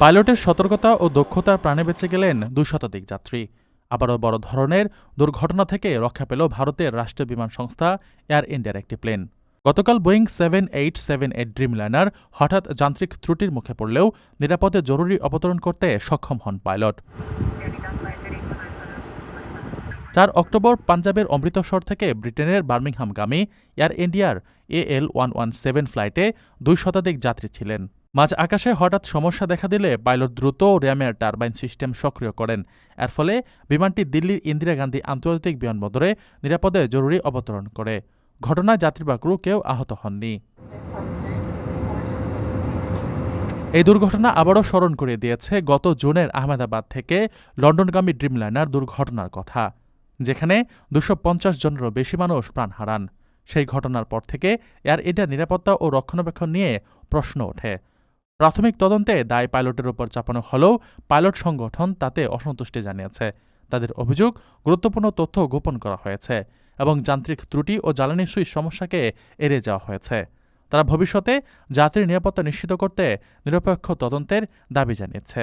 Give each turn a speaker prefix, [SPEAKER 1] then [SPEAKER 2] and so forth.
[SPEAKER 1] পাইলটের সতর্কতা ও দক্ষতার প্রাণে বেঁচে গেলেন দুই শতাধিক যাত্রী। আবারও বড় ধরনের দুর্ঘটনা থেকে রক্ষা পেল ভারতের রাষ্ট্রীয় বিমান সংস্থা এয়ার ইন্ডিয়ার একটি প্লেন। গতকাল Boeing seven eight seven eight Dreamliner হঠাৎ যান্ত্রিক ত্রুটির মুখে পড়লেও নিরাপদে জরুরি অবতরণ করতে সক্ষম হন পাইলট। চার অক্টোবর পাঞ্জাবের অমৃতসর থেকে ব্রিটেনের বার্মিংহামগামী এয়ার ইন্ডিয়ার A I one one seven ফ্লাইটে দুই শতাধিক যাত্রী ছিলেন। মাঝ আকাশে হঠাৎ সমস্যা দেখা দিলে পাইলট দ্রুত র্যামের টারবাইন সিস্টেম সক্রিয় করেন। এর ফলে বিমানটি দিল্লির ইন্দিরা গান্ধী আন্তর্জাতিক বিমানবন্দরে নিরাপদে জরুরি অবতরণ করে। ঘটনায় যাত্রী বা ক্রু কেউ আহত হননি। এই দুর্ঘটনা আবারও স্মরণ করিয়ে দিয়েছে গত জুনের আহমেদাবাদ থেকে লন্ডনগামী ড্রিমলাইনার দুর্ঘটনার কথা, যেখানে দুশো পঞ্চাশ জনেরও বেশি মানুষ প্রাণ হারান। সেই ঘটনার পর থেকে এয়ার ইন্ডিয়ার নিরাপত্তা ও রক্ষণাবেক্ষণ নিয়ে প্রশ্ন ওঠে। প্রাথমিক তদন্তে দায় পাইলটের উপর চাপানো হলেও পাইলট সংগঠন তাতে অসন্তুষ্টি জানিয়েছে। তাদের অভিযোগ, গুরুত্বপূর্ণ তথ্য গোপন করা হয়েছে এবং যান্ত্রিক ত্রুটি ও জ্বালানি সুইচ সমস্যাকে এড়িয়ে যাওয়া হয়েছে। তারা ভবিষ্যতে যাত্রীর নিরাপত্তা নিশ্চিত করতে নিরপেক্ষ তদন্তের দাবি জানিয়েছে।